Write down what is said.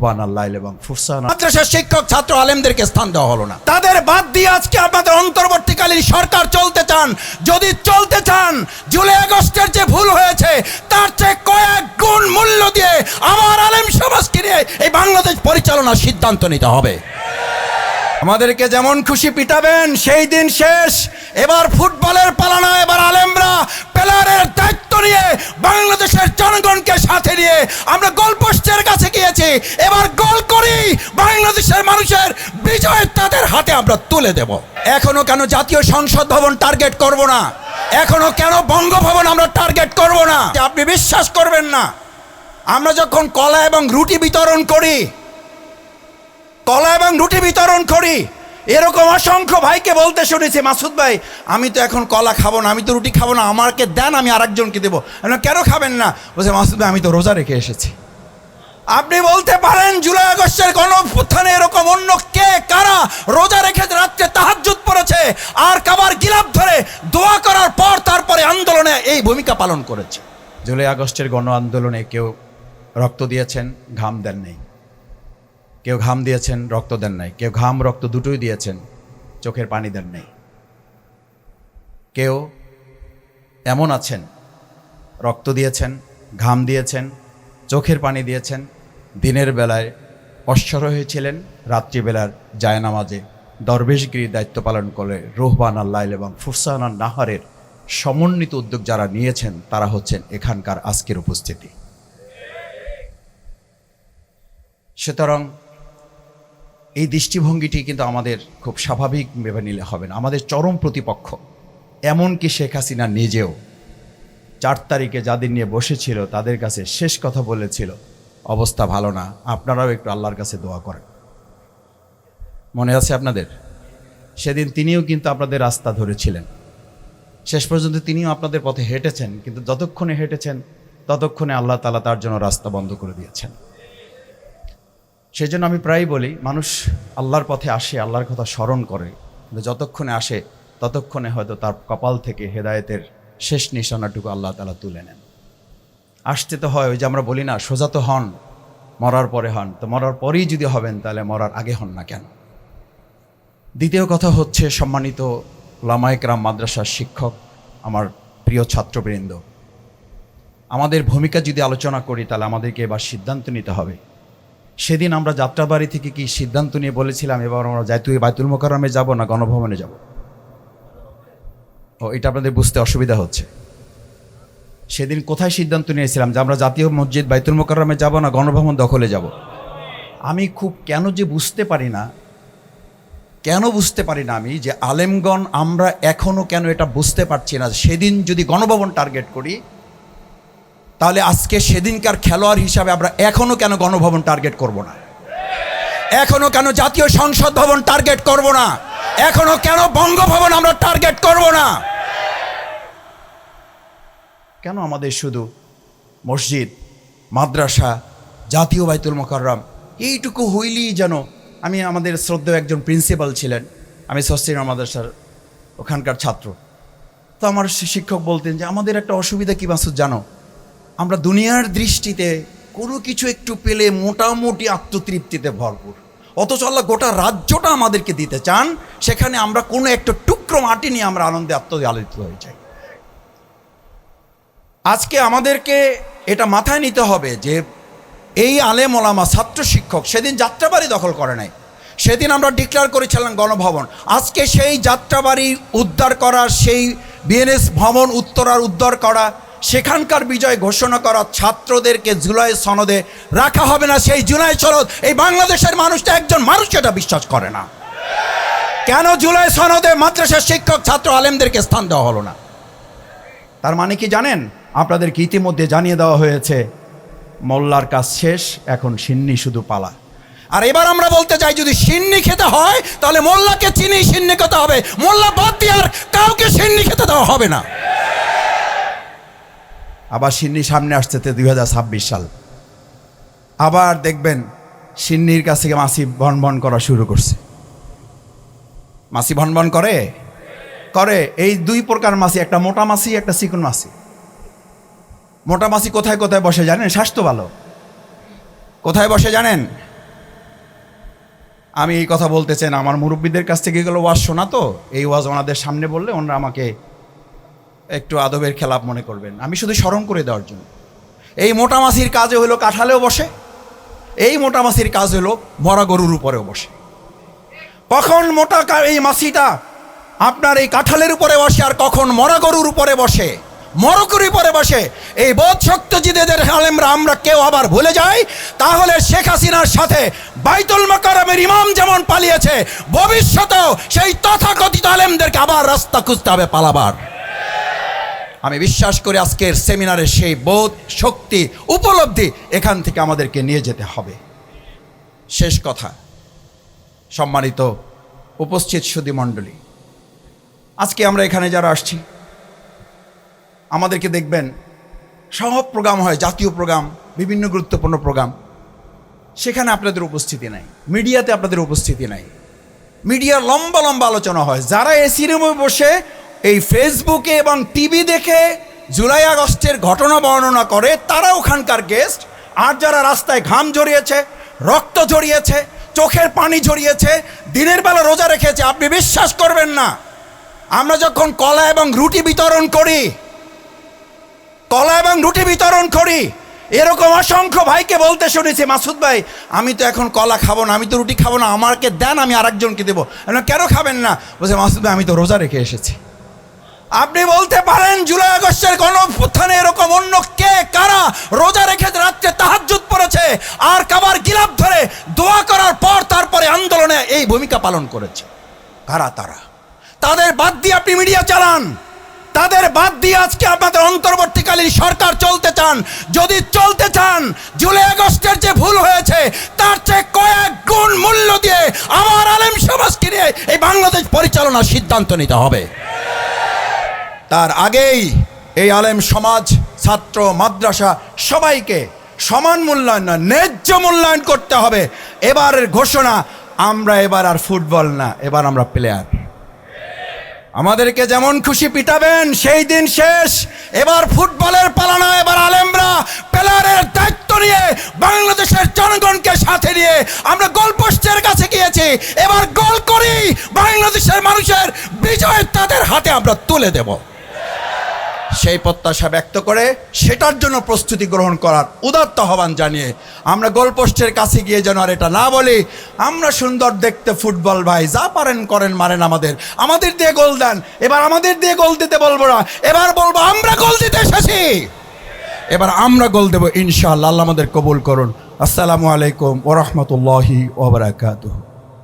রোহবান আল্লাহ এবং ফুরসান মাদ্রাসার শিক্ষক, ছাত্র আলেমদেরকে স্থান দেওয়া হলো না। তাদের বাদ দিয়ে আজকে আপনাদের অন্তর্বর্তীকালীন সরকার চলতে চান। যদি চলতে চান, জুলাই আগস্টের যে ভুল হয়েছে, তার চেয়ে কয়েক গুণ মূল্য দিয়ে আমার আলেম সমাজকে নিয়ে এই বাংলাদেশ পরিচালনার সিদ্ধান্ত নিতে হবে। আমাদেরকে যেমন খুশি পিটাবেন, সেই দিন শেষ। এবার ফুটবলের পালানা, এবার আলেমরা প্লেয়ারের দায়িত্ব নিয়ে বাংলাদেশের জনগণকে সাথে নিয়ে আমরা গোল পোস্টের কাছে গিয়েছি। এবার গোল করি, বাংলাদেশের মানুষের বিজয় তাদের হাতে আমরা তুলে দেব। এখনও কেন জাতীয় সংসদ ভবন টার্গেট করব না? এখনও কেন বঙ্গভবন আমরা টার্গেট করব না? আপনি বিশ্বাস করবেন না। আমরা যখন কলা এবং রুটি বিতরণ করি কলা এবং রুটি বিতরণ করি। এরকম অসংখ্য ভাইকে বলতে শুনেছি, মাসুদ ভাই, আমি তো এখন কলা খাব না, আমি তো রুটি খাব না, আমাকে দেন, আমি আরেকজনকে দেবো। কেন খাবেন না? বলছে, মাসুদ ভাই, আমি তো রোজা রেখে এসেছি। আপনি বলতে পারেন, জুলাই আগস্টের গণ অভ্যুত্থানে এরকম অন্য কে, কারা রোজা রেখে রাত্রে তাহাজ্জুদ পড়েছে, আর কাবার গিলাপ ধরে দোয়া করার পর তারপরে আন্দোলনে এই ভূমিকা পালন করেছে। জুলাই আগস্টের গণ আন্দোলনে কেউ রক্ত দিয়েছেন, ঘাম দেন নেই কেউ ঘাম দিয়েছেন, রক্ত দেন নাই। কেউ ঘাম, রক্ত দুটোই দিয়েছেন, চোখের পানি দেন নাই। কেউ এমন আছেন, রক্ত দিয়েছেন, ঘাম দিয়েছেন, চোখের পানি দিয়েছেন, দিনের বেলায় অশ্বর হয়েছিলেন, রাত্রিবেলার জায়নামাজে দরবেশগিরির দায়িত্ব পালন করে রোহবান আল্লাহ এবং ফুরসান নাহারের সমন্বিত উদ্যোগ যারা নিয়েছেন, তারা হচ্ছেন এখানকার আজকের উপস্থিতি। সুতরাং এই দৃষ্টিভঙ্গিটি কিন্তু আমাদের খুব স্বাভাবিক ভেবে নিলে হবে না। আমাদের চরম প্রতিপক্ষ, এমনকি শেখ হাসিনা নিজেও। চার তারিখে যাদের নিয়ে বসেছিল, তাদের কাছে শেষ কথা বলেছিল, অবস্থা ভালো না, আপনারাও একটু আল্লাহর কাছে দোয়া করেন। মনে আছে আপনাদের? সেদিন তিনিও কিন্তু আপনাদের রাস্তা ধরেছিলেন। শেষ পর্যন্ত তিনিও আপনাদের পথে হেঁটেছেন, কিন্তু যতক্ষণে হেঁটেছেন, ততক্ষণে আল্লাহ তালা তার জন্য রাস্তা বন্ধ করে দিয়েছেন। সেই জন্য আমি প্রায়ই বলি, মানুষ আল্লাহর পথে আসে, আল্লাহর কথা স্মরণ করে। যতক্ষণে আসে, ততক্ষণে হয়তো তার কপাল থেকে হেদায়েতের শেষ নিশানাটুকু আল্লাহ তালা তুলে নেন। আসতে তো হয়, ওই যে আমরা বলি না, সোজা তো হন, মরার পরে হন। তো মরার পরেই যদি হবেন, তাহলে মরার আগে হন না কেন? দ্বিতীয় কথা হচ্ছে, সম্মানিত লামায়করাম মাদ্রাসার শিক্ষক, আমার প্রিয় ছাত্রবৃন্দ, আমাদের ভূমিকা যদি আলোচনা করি, তাহলে আমাদেরকে এবার সিদ্ধান্ত নিতে হবে। সেদিন আমরা যাত্রাবাড়ি থেকে কি সিদ্ধান্ত নিয়ে বলেছিলাম, এবার আমরা যাই, তুই বাইতুল মোকারমে যাব না গণভবনে যাব? ও, এটা আপনাদের বুঝতে অসুবিধা হচ্ছে। সেদিন কোথায় সিদ্ধান্ত নিয়েছিলাম যে আমরা জাতীয় মসজিদ বাইতুল মোকারমে যাব না গণভবন দখলে যাব? আমি খুব কেন যে বুঝতে পারি না, কেন বুঝতে পারি না আমি যে আলেমগণ আমরা এখনও কেন এটা বুঝতে পারছি না? সেদিন যদি গণভবন টার্গেট করি তাহলে আজকে সেদিনকার খেলোয়াড় হিসাবে আমরা এখনও কেন গণভবন টার্গেট করব না? এখনও কেন জাতীয় সংসদ ভবন টার্গেট করব না? এখনও কেন বঙ্গভবন আমরা টার্গেট করব না? কেন আমাদের শুধু মসজিদ, মাদ্রাসা, জাতীয় বাইতুল মোকাররম, এইটুকু হইলেই যেন আমি আমাদের শ্রদ্ধেয় একজন প্রিন্সিপাল ছিলেন, আমি সস্তিনা মাদ্রাসার ওখানকার ছাত্র। তো আমার শিক্ষক বলতেন যে, আমাদের একটা অসুবিধা কী মাসুদ জানো? আমরা দুনিয়ার দৃষ্টিতে কোনো কিছু একটু পেলে মোটামুটি আত্মতৃপ্তিতে ভরপুর। অথচ আল্লাহ গোটা রাজ্যটা আমাদেরকে দিতে চান, সেখানে আমরা কোনো একটা টুকরো মাটি নিয়ে আমরা আনন্দে আত্মদালিত হয়ে যাই। আজকে আমাদেরকে এটা মাথায় নিতে হবে যে এই আলেম ওলামা, ছাত্র শিক্ষক সেদিন যাত্রাবাড়ি দখল করে নাই। সেদিন আমরা ডিক্লেয়ার করেছিলাম গণভবন। আজকে সেই যাত্রাবাড়ি উদ্ধার করা, সেই বিএনএস ভবন উত্তরার উদ্ধার করা সেখানকার বিজয় ঘোষণা করা ছাত্রদেরকে জুলাই সনদে রাখা হবে না। সেই জুলাই সনদ, এই বাংলাদেশের মানুষটা একজন মানুষ এটা বিশ্বাস করে না। কেন জুলাই সনদে মাদ্রাসার শিক্ষক, ছাত্র আলেমদেরকে স্থান দেওয়া হলো না? তার মানে কি জানেন? আপনাদেরকে ইতিমধ্যে জানিয়ে দেওয়া হয়েছে, মোল্লার কাজ শেষ, এখন সিন্নি শুধু পালা। আর এবার আমরা বলতে চাই, যদি সিন্নি খেতে হয়, তাহলে মোল্লাকে চিনি, সিন্নি খেতে হবে। মোল্লা বাদ দিয়ে আর কাউকে সিন্নি খেতে দেওয়া হবে না। আবার সিন্নি সামনে আসছে দুই হাজার ছাব্বিশ সাল। আবার দেখবেন সিন্নির কাছ থেকে মাসি ভন ভন করা শুরু করছে। মাসি ভন ভন করে? করে। এই দুই প্রকার মাছি একটা মোটা মাছি একটা চিকন মাছি মোটা মাছি কোথায় কোথায় বসে জানেন? স্বাস্থ্য ভালো। কোথায় বসে জানেন? আমি এই কথা বলতে চাই আমার মুরব্বীদের কাছ থেকে গেলো ওয়াজ শোনা তো। এই ওয়াজ ওনাদের সামনে বললে ওনারা আমাকে একটু আদবের খেলাপ মনে করবেন। আমি শুধু স্মরণ করে দেওয়ার জন্য। এই মোটা মাছির কাজে হলো কাঁঠালেও বসে, এই মোটা মাছির কাজ হলো মরা গরুর উপরেও বসে। কখন মোটা এই মাছিটা আপনার এই কাঁঠালের উপরে বসে আর কখন মরা গরুর উপরে বসে, মরকুর উপরে বসে, এই বোধ শক্তিজিদের আলেমরা আমরা কেউ আবার ভুলে যাই, তাহলে শেখ হাসিনার সাথে বাইতুল মাকারামের ইমাম যেমন পালিয়েছে, ভবিষ্যতেও সেই তথাকথিত আলেমদেরকে আবার রাস্তা খুঁজতে হবে পালাবার। আমি বিশ্বাস করি আজকের সেমিনারে সেই বোধ, শক্তি, উপলব্ধি এখান থেকে আমাদেরকে নিয়ে যেতে হবে। শেষ কথা, সম্মানিত উপস্থিত সুদী মণ্ডলী, আজকে আমরা এখানে যারা আসছি, আমাদেরকে দেখবেন সব প্রোগ্রাম হয়, জাতীয় প্রোগ্রাম, বিভিন্ন গুরুত্বপূর্ণ প্রোগ্রাম। সেখানে আপনাদের উপস্থিতি নাই, মিডিয়াতে আপনাদের উপস্থিতি নাই। মিডিয়ার লম্বা লম্বা আলোচনা হয়, যারা এসি রুমে বসে এই ফেসবুকে এবং টিভি দেখে জুলাই, আগস্টের ঘটনা বর্ণনা করে তারা ওখানকার গেস্ট আর যারা রাস্তায় ঘাম জড়িয়েছে, রক্ত জড়িয়েছে, চোখের পানি জড়িয়েছে, দিনের বেলা রোজা রেখেছে, আপনি বিশ্বাস করবেন না। আমরা যখন কলা এবং রুটি বিতরণ করি, কলা এবং রুটি বিতরণ করি, এরকম অসংখ্য ভাইকে বলতে শুনেছি, মাসুদ ভাই, আমি তো এখন কলা খাব না, আমি তো রুটি খাব না, আমাকে দেন, আমি আরেকজনকে দেবো। কেন খাবেন না? বলছে, মাসুদ ভাই, আমি তো রোজা রেখে এসেছি। আপনি বলতে পারেন জুলাই আগস্টের গণ অভ্যুত্থানে এরকম অন্য কে, কারা রোজা রেখে রাত্রে তাহাজ্জুদ পড়েছে আর কাবার গিলাপ ধরে দোয়া করার পর তারপরে আন্দোলনে এই ভূমিকা পালন করেছে। কারা তারা? তাদের বাদ দিয়ে আপনি মিডিয়া চালান। তাদের বাদ দিয়ে আজকে আপনাদের অন্তর্বর্তীকালীন সরকার চলতে চান। যদি চলতে চান, জুলাই আগস্টের যে ভুল হয়েছে, তার চেয়ে কয়েক গুণ মূল্য দিয়ে আমার আলেম সমাজকে নিয়ে এই বাংলাদেশ পরিচালনার সিদ্ধান্ত নিতে হবে। তার আগেই এই আলেম সমাজ, ছাত্র, মাদ্রাসা সবাইকে সমান মূল্যায়ন না ন্যায্য মূল্যায়ন করতে হবে। এবারের ঘোষণা, আমরা এবার আর ফুটবল না, এবার আমরা প্লেয়ার আমাদেরকে যেমন খুশি পিটাবেন, সেই দিন শেষ। এবার ফুটবলের পালানা, এবার আলেমরা প্লেয়ারের দায়িত্ব নিয়ে বাংলাদেশের জনগণকে সাথে নিয়ে, আমরা গোল পোস্টের কাছে গিয়েছি। এবার গোল করি, বাংলাদেশের মানুষের বিজয় তাদের হাতে আমরা তুলে দেব। সেই প্রত্যাশা ব্যক্ত করে সেটার জন্য প্রস্তুতি গ্রহণ করার উদাত্ত আহ্বান জানিয়ে আমরা গোলপোস্টের কাছে গিয়ে যেন আর এটা না বলি, আমরা সুন্দর দেখতে ফুটবল ভাই, যা পারেন করেন, মারেন আমাদের। আমাদের দিয়ে গোল দেন, এবার আমাদের দিয়ে গোল দিতে বলব না, এবার বলব আমরা গোল দিতে এসেছি। এবার আমরা গোল দেবো, ইনশাআল্লাহ, আল্লাহ আমাদের কবুল করুন। আসসালামু আলাইকুম ওরহমতুল্লাহি ওবরাকাতুহ